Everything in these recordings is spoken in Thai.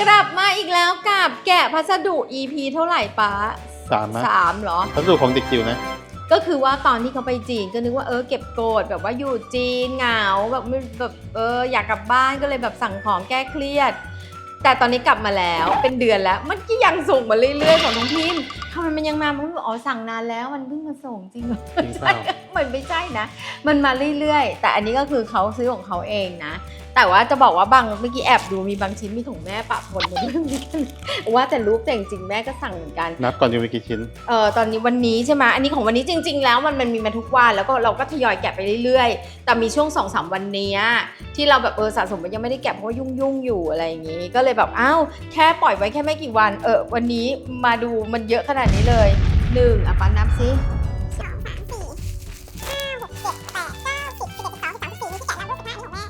กลับมาอีกแล้วกับแกะพัสดุ EP เท่าไหร่ป๊าสามนะสามเหรอ พัสดุของเด็กจิ๋วนะ ก็คือว่าตอนที่เขาไปจีนก็นึกว่าเออเก็บโกรธแบบว่าอยู่จีนเหงาแบบไม่แบบเอออยากกลับบ้านก็เลยแบบสั่งของแก้เครียด แต่ตอนนี้กลับมาแล้วเป็นเดือนแล้ว มันก็ยังส่งมาเรื่อยๆของน้องพิมพ์ ทำไมมันยังมามันบอกอ๋อสั่งนานแล้วมันเพิ่งมาส่งจริงเหรอจริงเปล่า มันไม่ใช่นะ มันมาเรื่อยๆ แต่อันนี้ก็คือเขาซื้อของเขาเองนะ แต่ว่าจะบอกว่าบางเมื่อกี้แอบดูมีบางชิ้นมีของแม่ปะปนมาด้วยเหมือนกันว่าแต่รูปแต่จริงๆแม่ก็สั่งเหมือนกัน นับก่อนจะมีกี่ชิ้น เออตอนนี้วันนี้ใช่ไหมอันนี้ของวันนี้จริง ๆ แล้วมันมันมีมาทุกวันแล้วก็เราก็ทยอยแกะไปเรื่อยๆ แต่มีช่วง2อสวันเนี้ยที่เราแบบเออสะสมมันยังไม่ได้แกะเพราะว่ายุ่งๆอยู่อะไรอย่างงี้ ก็เลยแบบอ้าวแค่ปล่อยไว้แค่ไม่กี่วัน เออวันนี้มาดูมันเยอะขนาดนี้เลยหนึ่งอะปันนับซิสองสามสี่ห้าหกเจ็ดแปดเก้าสิบสิบเอ็ดสิบสองสิบสามสิบสี่นี่ที่แกะแล้วรูปสิบห้าของแม่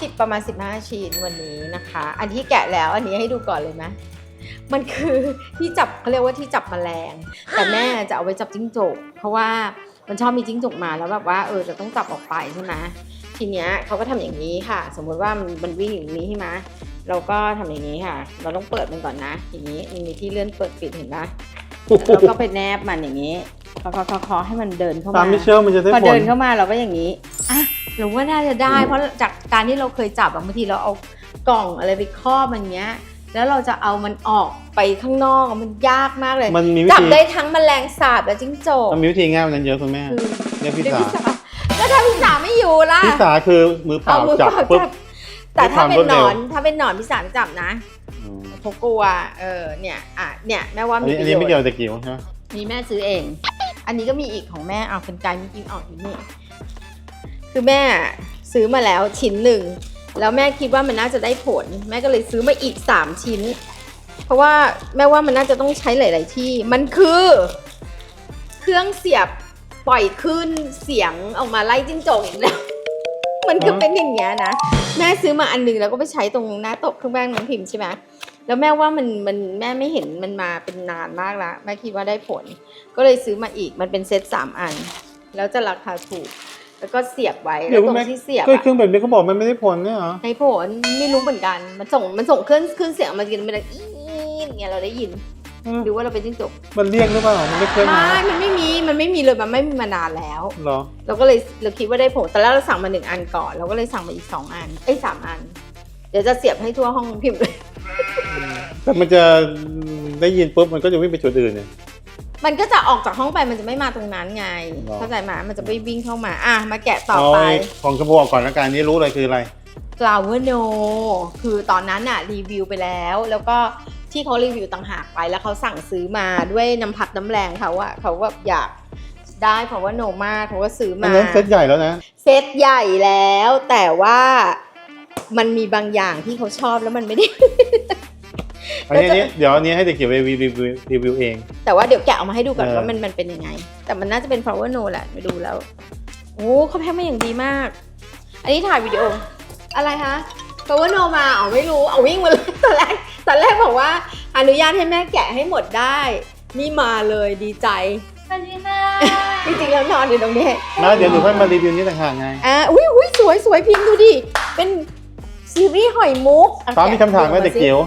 สิบประมาณ15ชิ้นวันนี้นะคะ อันที่แกะแล้วอันนี้ให้ดูก่อนเลยไหมมันคือที่จับเขาเรียกว่าที่จับแมลง แต่แม่จะเอาไว้จับจิ้งจก เพราะว่ามันชอบมีจิ้งจกมาแล้วแบบว่าเออจะต้องจับออกไปใช่ไหมทีเนี้ยเขาก็ทำอย่างนี้ค่ะ สมมุติว่ามันวิ่งอย่างนี้ใช่ไหมเราก็ทำอย่างนี้ค่ะ เราต้องเปิดมันก่อนนะ อย่างนี้มันมีที่เลื่อนเปิดปิดเห็นปะ แล้วก็ไปแนบมันอย่างนี้เคาะเคาะเคาะเคาะให้มันเดินเข้าตามมาไม่เชื่อมันจะได้พอผเดิลนเข้ามาเราก็อย่างนี้อะหรือว่าน่าจะได้ เพราะจากการที่เราเคยจับอะบางทีเราเอากล่องอะไรไปครอบมันเงี้ย แล้วเราจะเอามันออกไปข้างนอกอะมันยากมากเลยมันมีวิจับธีได้ทั้งแมลงสาบและจิ้งจกมันมีวิธีง่ายกว่านั้นเยอะคุณแม่คือเรียกพี่เดี๋ยวสาพี่สาแล้วถ้าพี่สาไม่อยู่ล่ะพี่สาคือมือเปล่าเอามือจับเปล่าปุ๊บจับแต่ถ้าเป็นด้วยหคนวามรวดเร็วอนถ้าเป็นหนอนพี่สาไม่จับนะอืม เขากลัวเออเนี่ยอะเนี่ยแม่ว่าอันมีนี้ปอันระนี้โยไม่เกี่ยวชกับน์เด็กจิ๋วใช่ไหมนี่แม่ซื้อเอง อันนี้ก็มีอีกของแม่เอาเป็นไกลเมื่อกี้ออกอยู่นี่คือแม่ซื้อมาแล้วชิ้นหนึ่งแล้วแม่คิดว่ามันน่าจะได้ผล แม่ก็เลยซื้อมาอีก3ชิ้น เพราะว่าแม่ว่ามันน่าจะต้องใช้หลาย ๆ ที่มันคือ เครื่องเสียบปล่อยขึ้นเสียงออกมาไล่จิ้งจกอีกแล้ว มันคือเป็นอย่างเงี้ยนะ แม่ซื้อมาอันหนึงแล้วก็ไปใช้ตรงหน้าตกเครื่องแป้งน้องพิมพ์ใช่ไหม แล้วแม่ว่ามันมันแม่ไม่เห็นมันมาเป็นนานมากแล้วแม่คิดว่าได้ผล ก็เลยซื้อมาอีกมันเป็นเซตสามอัน แล้วจะราคาถูก แล้วก็เสียบไว้แล้วตรงที่เสียบก็อะเครื่องแบบนี้เขาบอกมันไม่ได้ผลเนี่ยเหรอให้ผลไม่รู้เหมือนกันมันส่งมันส่งเครื่องเครื่องเสียงมากินมันดังอีดอย่างเงี้ยเราได้ยินอืมหรือว่าเราเป็นจิ้งจกมันเรียกหรือเปล่ามันไม่เคลื่อนไม่มามันไม่มีมันไม่มีเลยมันไม่มีมานานแล้วเหรอเราก็เลยเราคิดว่าได้ผลแต่แล้วเราสั่งมาหนึ่งอันก่อนเราก็เลยสั่งมาอีกสองอันเอ้ยสามอัน เดี๋ยวจะเสียบให้ทั่วห้องพิมพ์เลย แต่มันจะได้ยินปุ๊บมันก็จะวิ่งไปจุดอื่นเนี่ย มันก็จะออกจากห้องไปมันจะไม่มาตรงนั้นไง หรอ เข้าใจไหมมันจะไม่วิ่งเข้ามา อะ มาแกะต่อไป เาของชมพูออกก่อนละกันนี่รู้เลยคืออะไร flower no คือตอนนั้นอะรีวิวไปแล้ว แล้วก็ที่เขารีวิวต่างหากไปแล้วเขาสั่งซื้อมาด้วยน้ำพักน้ำแรงเขาอะเขาแบบอยากได้เพราะว่าโนมากเขาก็ซื้ออันมา นั้นเซตใหญ่แล้วนะ เซตใหญ่แล้ว แต่ว่ามันมีบางอย่างที่เขาชอบแล้วมันไม่ได้ อันนี้อันนี้เดี๋ยวอันนี้ให้เด็กจิ๋วรีวิวรีวิวรีวิวเอง แต่ว่าเดี๋ยวแกะออกมาให้ดูก่อนเออว่ามันมันเป็นยังไง แต่มันน่าจะเป็น flower no แหละไปดูแล้วโอ้เขาแพ็คมาอย่างดีมาก อันนี้ถ่ายวิดีโออะไรคะ flower no มาอ๋อไม่รู้เอาวิ่งมาเลยตอนแรกตอนแรกบอกว่าอนุญาตให้แม่แกะให้หมดได้นี่มาเลยดีใจสวัสดีค่ะจริงๆแล้วนอนอยู่ตรงนี้นะเดี๋ยวหนูค่อยมารีวิวนี่ต่างหากไงอ่าอุ้ยอุ้ยสวยสวยพิมพ์ดูดิเป็นซีรีส์หอยมุกอะฟ้ามีคำถามไหมแะเด็กจิ๋ว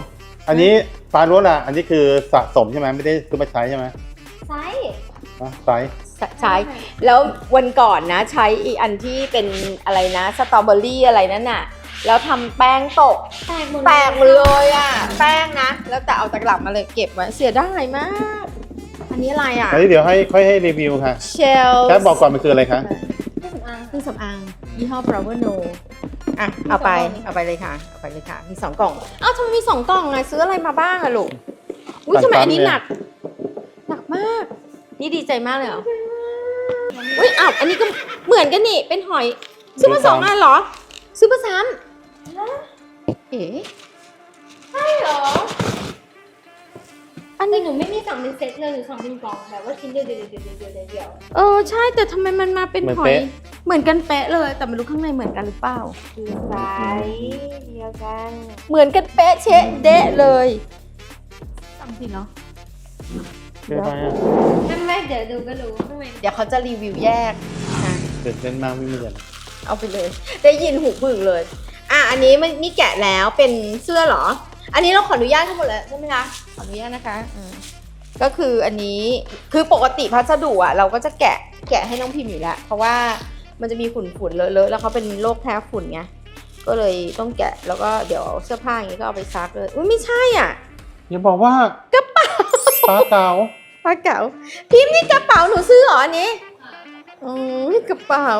อันนี้ฟ้ารู้ละอันนี้คือสะสมใช่ไหมไม่ได้ซื้อมาใช้ใช่ไหมไซส์นะไซส์ใช้แล้ววันก่อนนะใช้อีอันที่เป็นอะไรนะสตรอเบอรี่อะไรนั่นน่ะ แล้วทำแป้งตกแตกหมดแตกหมดเลยอะ แป้งนะ แล้วแต่เอาตะกลับมาเลยเก็บไว้เสียดายมาก อันนี้อะไรอะอันนี้เดี๋ยวให้ค่อยให้รีวิวค่ะเชลแค่บอกก่อนมันคืออะไรคะ เครื่องสำอางเครื่องสำอางยี่ห้อ Flower No อะเอาไปเอาไปเลยค่ะ เอาไปเลยค่ะ มีสองกล่องอ้าวทำไมมีสองกล่องอะซื้ออะไรมาบ้างอะลูกอุ้ยทำไมอันนี้หนัก หนักมาก นี่ดีใจมากเลยเหรออุ้ยอ้าวอันนี้ก็เหมือนกันนี่เป็นหอย ซื้อมาสองอันเหรอ ซื้อมาซ้ำเอ๋ใช่เหรอ อันแต่นี้หนูไม่มีสั่งเป็นเซตเลยหนูสั่งเป็นกล่องแบบว่าชิ้นเดียวเดียวเดียวเดียวเดียวเดียวเออใช่แต่ทำไมมันมาเป็นเหมือนหอยเป๊ะ เหมือนกันเป๊ะเลย แต่ไม่รู้ข้างในเหมือนกันหรือเปล่าคือไซส์เดียวกันเหมือนกันเป๊ะเชะเดะเลยจำสิเนาะเดี๋ยวไปอะไม่ไม่เดี๋ยวดูก็รู้ข้างในเดี๋ยวเขาจะรีวิวแยกนะเด็ดเล่นมากไม่มีเงินเอาไปเลย ได้ยินหูพึ่งเลย อะอันนี้มันนี่แกะแล้วเป็นเสื้อเหรอ อันนี้เราขออนุญาตทั้งหมดแล้วใช่ไหมคะขออ นุญาตนะคะอืมก็คืออันนี้คือปกติพัสดุอะเราก็จะแกะแกะให้น้องพิมพ์อยู่แล้ว เพราะว่ามันจะมีฝุ่นฝุ่นๆเลอะๆแล้วเขาเป็นโรคแพ้ฝุ่นไงก็เลยต้องแกะแล้วก็เดี๋ยวเสื้อผ้าอย่างนี้ก็เอาไปซักเลยอุ้ยไม่ใช่อะอย่าบอกว่ากระเป๋าปลาเก๋ากระเป๋าพิมพ์นี่กระเป๋าหนูซื้อเหรออันนี้อืมกระเป๋า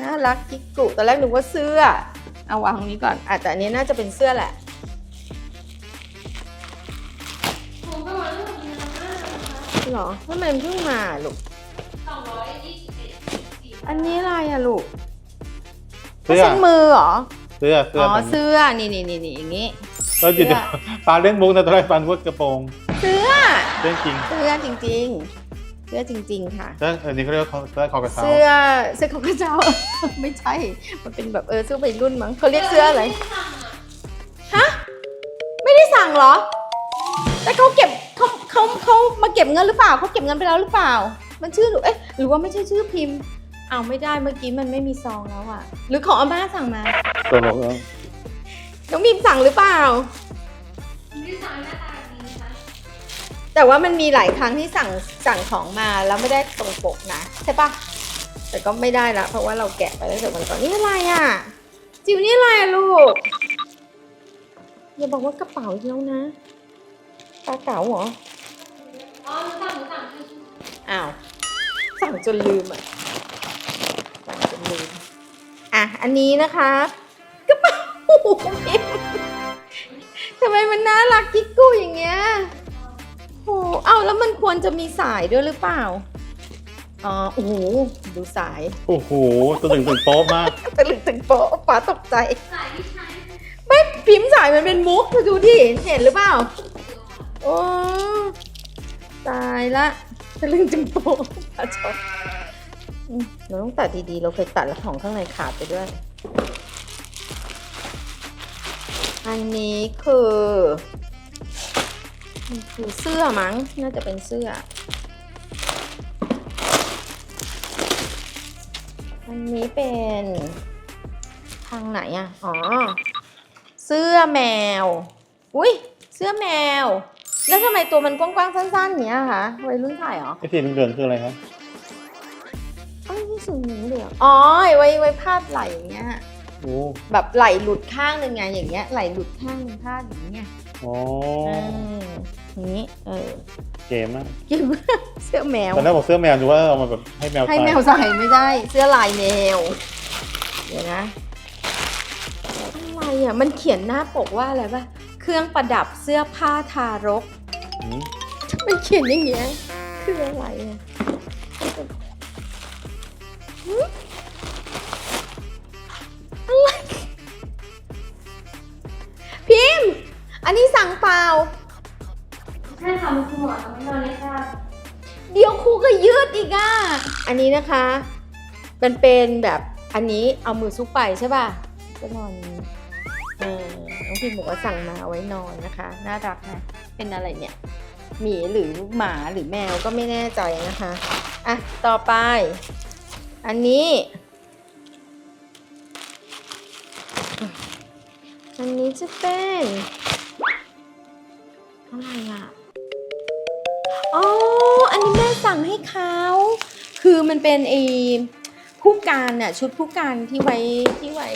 น่ารักกิ๊กกุตอนแรกหนูว่าเสื้อ เอาวางตรงนี้ก่อนอาจจะแต่อันนี้น่าจะเป็นเสื้อแหละ หรอทำไมมันเพิ่งมาลูกสองร้อยยี่สิบเอ็ดสี่อันนี้อะไรอะลูกเสื้อเส้นมือเหรอ เสื้อเสื้ออ๋อแบบนี้เสื้อ นี่นี่นี่นี่อย่างงี้เออเดี๋ยวเสื้อปลาเล่นมุกนะตอนแรกปลาพูดกระโปรงเสื้อเรื่องจริง เสื้อจริง ๆ เสื้อจริง ๆ ค่ะ เสื้ออันนี้เขาเรียกว่าเสื้อคอกระเช้า เสื้อ เสื้อของข้าเจ้า ไม่ใช่ มันเป็นแบบเออเสื้อวัยรุ่นมั้งเขาเรียกเสื้ออะไร ฮะ ไม่ได้สั่งเหรอ แต่เขาเก็บเขา เขาเขามาเก็บเงินหรือเปล่าเขาเก็บเงินไปแล้วหรือเปล่า มันชื่อหนูเอ๊ะหรือว่าไม่ใช่ชื่อพิมพ์อ้าวไม่ได้เมื่อกี้มันไม่มีซองแล้วอะหรือของอาม่าสั่งมาตัวบอกเออน้องพิมพ์สั่งหรือเปล่าดีไซน์หน้าตาดีนะคะแต่ว่ามันมีหลายครั้งที่สั่งสั่งของมาแล้วไม่ได้ตรงปกนะใช่ปะแต่ก็ไม่ได้ละเพราะว่าเราแกะไปตั้งแต่วันก่อนนี่อะไรอะจิ๋วนี่อะไรอะลูกอย่าบอกว่ากระเป๋าอีกแล้วนะปลาเก๋าเหรอ อ๋อหนูสั่งหนูสั่งคืออ้าว สั่งจนลืมอะสั่งจนลืม อะ อันนี้นะคะกระเป๋าพิมพ์ทำไมมันน่ารักกิ๊กกูอย่างเงี้ยโอ้เอาแล้วมันควรจะมีสายด้วยหรือเปล่า อ๋อ โอ้โห ดูสาย โอ้โหตัวถึงถึงโป๊ะมากตะลึงตึงโป๊ะป้าตกใจ สายที่ใช้ไม่พิมพ์สายมันเป็นมุกเธอดูดิเห็นหรือเปล่า โอ้ตาย ละตะลึงตึงโป๊ะป้าชอบอืมเราต้องตัดดีๆ เราเคยตัดแล้วของข้างในขาดไปด้วย อันนี้คือคือเสื้อมั้ง น่าจะเป็นเสื้อ อันนี้เป็นทางไหนอะอ๋อ เสื้อแมว อุ้ย เสื้อแมว แล้วทำไมตัวมันกว้างๆสั้นๆเนี้ยคะวัยรุ่นถ่ายเหรอไอ้สีเหลืองๆคืออะไรครับเอ้ยนี่สีเหลืองๆอ๋อไว้ไว้พาดไหล่อย่างเงี้ย โอ้แบบไหล่หลุดข้างหนึ่งไงอย่างเงี้ยไหล่หลุดข้างหนึ่งพาดอย่างเงี้ยโอ้เอออย่างนี้เออเก๋มากเก็บเสื้อแมว ตอนแรกบอกเสื้อแมวดูว่าเอามาแบบให้แมวให้ใส่แมวใส่ไม่ได้ เสื้อลายแมว เดี๋ยวนะอะไรอะ มันเขียนหน้าปกว่าอะไรป่ะ เครื่องประดับเสื้อผ้าทารกอืมมันเขียนอย่างเงี้ยคืออะไรอะหึอะไรพิมพ์อันนี้สั่งเปล่า ใช่ค่ะคุณหมอทำให้นอนเลยค่ะ เดี๋ยวครูก็ยืดอีกอะ อันนี้นะคะ มันเป็นแบบอันนี้เอามือซุกไปใช่ป่ะก็นอน เออน้องพิมบอกว่าสั่งมาเอาไว้นอนนะคะ น่ารักนะ เป็นอะไรเนี่ย หมีหรือหมาหรือแมวก็ไม่แน่ใจนะคะ อะ ต่อไป อันนี้ อันนี้จะเป็นอะไรอะ อ๋อ อันนี้แม่สั่งให้เขา คือมันเป็นไอ ผู้การน่ะชุดผู้การที่ไว้ที่ไว้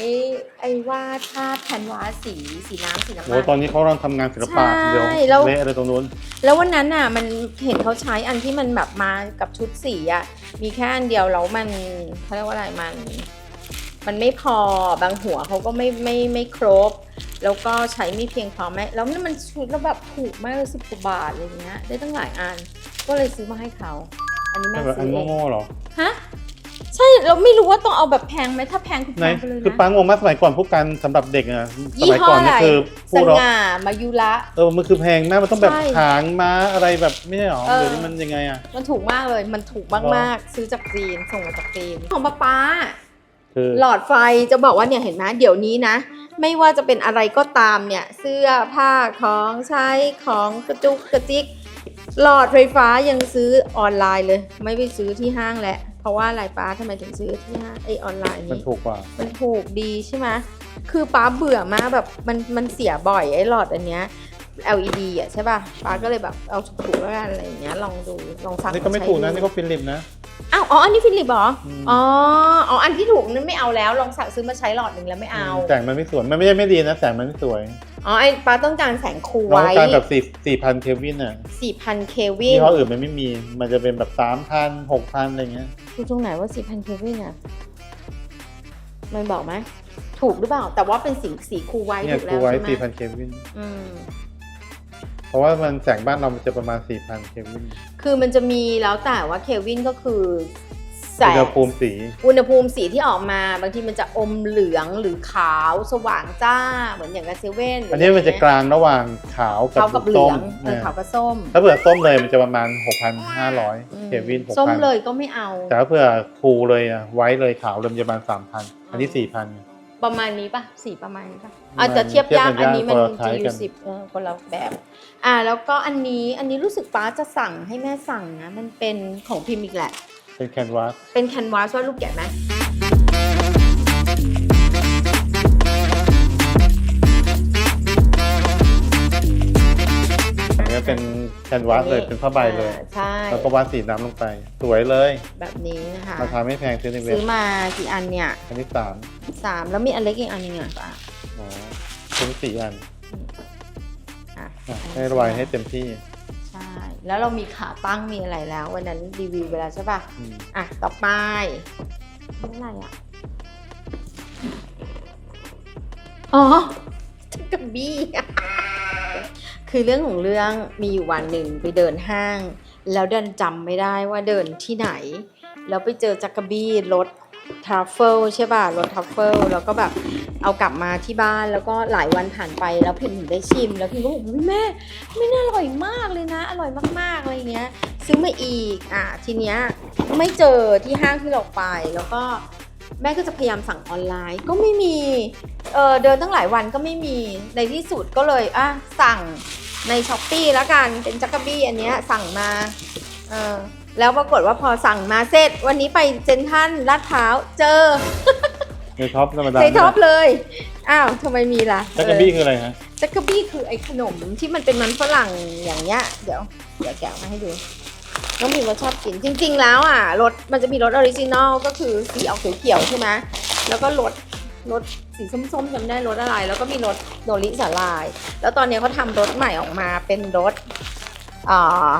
ไอ้วาดภาพแคนวาสสีสีน้ำสีน้ำโอ้มันตอนนี้เขากำลังทำงานศิลปะใช่เดี๋ยวแล้วเละอะไรตรงนู้นแล้ววันนั้นน่ะมันเห็นเขาใช้อันที่มันแบบมากับชุดสีอะมีแค่อันเดียวแล้วมันเขาเรียกว่าอะไรมัน มันไม่พอบางหัวเขาก็ไม่ไม่ไม่ครบ แล้วก็ใช้ไม่เพียงพอแม่แล้วนั่นมันชุดแล้วแบบถูกมากเลยสิบกว่าบาทอะไรเงี้ยได้ตั้งหลายอันก็เลยซื้อมาให้เขาอันนี้แม่แบบอัซื้นอเองโง่ๆเหรอฮะ ใช่เราไม่รู้ว่าต้องเอาแบบแพงไหมถ้าแพงคือไหนแพงไปเลยคือนะปังงงมากสมัยก่อนพวกกันสำหรับเด็กอะสยี่มัยห้อก่อนอะไรนี่คือสผู้เราง่ามายุระ เออมันคือแพงมากมันต้องแบบใช่หางม้าอะไรแบบไม่ใช่หรอเออ เดี๋ยวนี้มันยังไงอะ มันถูกมากเลย มันถูกมากๆ ซื้อจากจีน ส่งมาจากจีน ของป๊าป๊า คือ หลอดไฟจะบอกว่าเนี่ยเห็นไหมเดี๋ยวนี้นะ ไม่ว่าจะเป็นอะไรก็ตามเนี่ย เสื้อผ้าของใช้ของกระจุกกระจิก หลอดไฟฟ้ายังซื้อออนไลน์เลย ไม่ไปซื้อที่ห้างแล้ว เพราะว่าอะไรป้าทำไมถึงซื้อที่ห้างไอออนไลน์มันนี้ ถูกกว่า มันถูกดีใช่ไหมคือป้าเบื่อมากแบบมันมันเสียบ่อยไอ้หลอดอันเนี้ย LED อะใช่ป่ะป้าก็เลยแบบเอาถูกๆแล้วกันอะไรอย่างเงี้ยลองดูลองสั่งนี่ก็ไม่ใช้ถูกนะดูนี่ก็ฟิลิปนะอ้าวอ๋ออันนี้ฟิลิปเหรออมอ๋ออ๋ออันที่ถูกนั้นไม่เอาแล้วลองสั่งซื้อมาใช้หลอดหนึ่งแล้วไม่เอาแสงมันไม่สวยมันไม่ใช่ไม่ดีนะแสงมันไม่สวยอ๋อไอ้ป้าต้องการแสงคูลเราไว้ต้องการแบบสี่สี่พันเคลวินอะ4,000เควิที่นห้ออื่นมันไม่มีมันจะเป็นแบบสามพันหกพันอะไรเงี้ยดูตรงไหนว่า4,000เควินอะมันบอกไหมถูกหรือเปล่า แต่ว่าเป็นสีสีคูลไว้เนี่ยถูกกูแล้วไว้ใช่ไหมสี่พันเคลวินอืม เพราะว่ามันแสงบ้านเรามันจะประมาณสี่พันเคลวินคือมันจะมีแล้วแต่ว่าเควินก็คือแสอุณหง ภูมิสี อุณหภูมิสีที่ออกมาบางทีมันจะอมเหลืองหรือขาวสว่างจ้าเหมือนอย่างกับเซเว่นหรือันนี้มันจะกลางระหว่างขาวกับขาวกับเหลืส้อมงเออเนี่ยขาวกับส้ม ถ้าเผื่อส้มเลยมันจะประมาณหกพันห้าร้อยอืมเคลวินหกส้มพันเลยก็ไม่เอา แต่ถ้าเผื่อคูลเลยอะไว้เลยขาวเลยมันจะประมาณสามพันอันนี้สี่พัน ประมาณนี้ปะสีประมาณนี้ปะประมาณอาจจะเทียบยากเทียบกันอันนี้มันยากคนละท้าย G กันสิบเออคนละแบบ อ่าแล้วก็อันนี้อันนี้รู้สึกป้าจะสั่งให้แม่สั่งนะมันเป็นของพิมพ์อีกแหละ เป็นแคนวาส เป็นแคนวาสว่าลูกใหญ่ไหม อันนี้เป็นแคนวาสเลยเป็นผ้าใบเลย อ่าใช่ แล้วก็วาดสีน้ำลงไป สวยเลยแบบนี้นะคะราคาไม่แพงซื้อในเว็บซื้อมากี่อันเนี่ยอันที่สามสามแล้วมีอันเล็กอีกอันหนึงอะป้าอ๋อซื้อสี่อันอะอะให้ระบายให้เต็มที่ใช่ แล้วเรามีขาตั้งมีอะไรแล้ว วันนั้นรีวิวไปแล้วใช่ป่ะ อืมอะ ต่อไปนี่อะไรอะ อ๋อจักรบี้ คือเรื่องของเรื่องมีอยู่วันหนึ่งไปเดินห้าง แล้วเดินจำไม่ได้ว่าเดินที่ไหน แล้วไปเจอจักรบี้รถทรัฟเฟิลใช่ป่ะรถทรัฟเฟิลแล้วก็แบบเอากลับมาที่บ้านแล้วก็หลายวันผ่านไปแล้วพิมถึงได้ชิม แล้วพิมก็บอกแม่ไม่น่าอร่อยมากเลยนะ อร่อยมากๆอะไรเงี้ย ซื้อมาอีกอะทีเนี้ยไม่เจอที่ห้างที่เราไปแล้วก็ แม่ก็จะพยายามสั่งออนไลน์ ก็ไม่มีเออเดินตั้งหลายวันก็ไม่มีในที่สุดก็เลยอะสั่งในช้อปปีแล้วกันเป็นจักรบี้อันเนี้ยสั่งมาเออแล้วปรากฏว่าพอสั่งมาเสร็จ วันนี้ไปเซนทรันลาดพร้าวเจอในท็อปธรรมดาในท็อปเลยอ้าวทำไมมีล่ะจักรบี้คืออะไรฮะจักรบี้คือไอ้ขนมที่มันเป็นมันฝรั่งอย่างเงี้ยเดี๋ยวเดี๋ยวแกะมาให้ดู น้องพิมก็ชอบกินจริง ๆ แล้วอะรสมันจะมีรสออริจินอลก็คือสีออกเขียวๆใช่ไหมแล้วก็รสรสสีส้มๆจำได้รสอะไร แล้วก็มีรสโดริสาลาย แล้วตอนนี้เขาทำรสใหม่ออกมาเป็นรสอ่า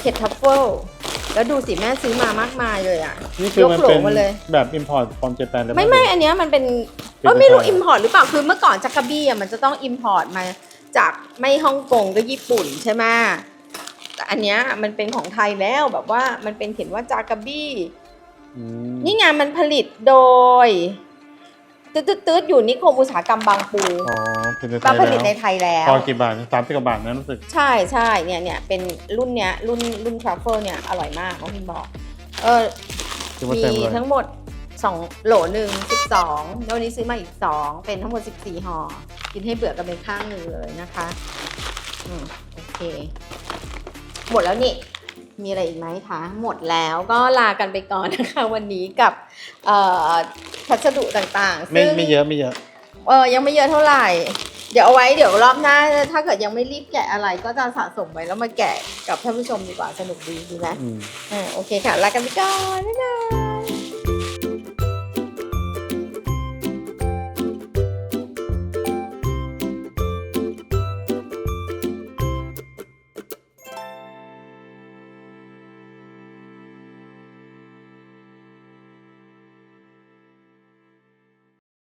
เผ็ดทัฟเฟิลแล้วดูสิแม่ซื้อมามากมายเลยอะนี่คือมันเป็นยกโหลมาเลย แบบ import from Japan หรือเปไม่ล่าไม่อันเนี้ยมันเป็นเป็นเออไม่รู้ไปได้อิมพอร์ตหรือเปล่าคือเมื่อก่อนจักรบี้อะมันจะต้องอิมพอร์ตมาจากไม่ฮ่องกงก็ญี่ปุ่นใช่ไหม แต่อันเนี้ยมันเป็นของไทยแล้วแบบว่ามันเป็นเขียนว่าจากรบี้อืมนี่ไงมันผลิตโดยตืดตืดๆๆอยู่นิคมอุตสาหกรรมบางปูอ๋อผลิตในไทมายผลิตในแล้วไทยแล้วพอกี่บาทสามสิบกว่าบาทนะรู้สึก ใช่ใช่เนี่ยเนี่ยเป็นรุ่นเนี้ยรุ่นรุ่นทรัฟเฟิลเนี่ยอร่อยมากน้องพิมบอก เออคือมามีเต็มเลย ทั้งหมด 2 โหลหนึ่ง12แล้ววันนี้ซื้อมาอีก 2 เป็นทั้งหมด 14ห่อกินให้เบื่อกันไปข้างหนึ่งเลยนะคะอืมโอเค หมดแล้วนี่ มีอะไรอีกไหมคะ หมดแล้วก็ลากันไปก่อนนะคะ วันนี้กับเอ่อพัสดุต่างๆไม่ซึ่งไม่เยอะไม่เยอะ เออยังไม่เยอะเท่าไหร่ เดี๋ยวเอาไว้เดี๋ยวรอบหน้า ถ้าเกิดยังไม่รีบแกะอะไร ก็จะสะสมไว้แล้วมาแกะกับท่านผู้ชมดีกว่าสนุกดีดีไหมอืม อ่าโอเคค่ะลากันไปก่อนบ๊ายบาย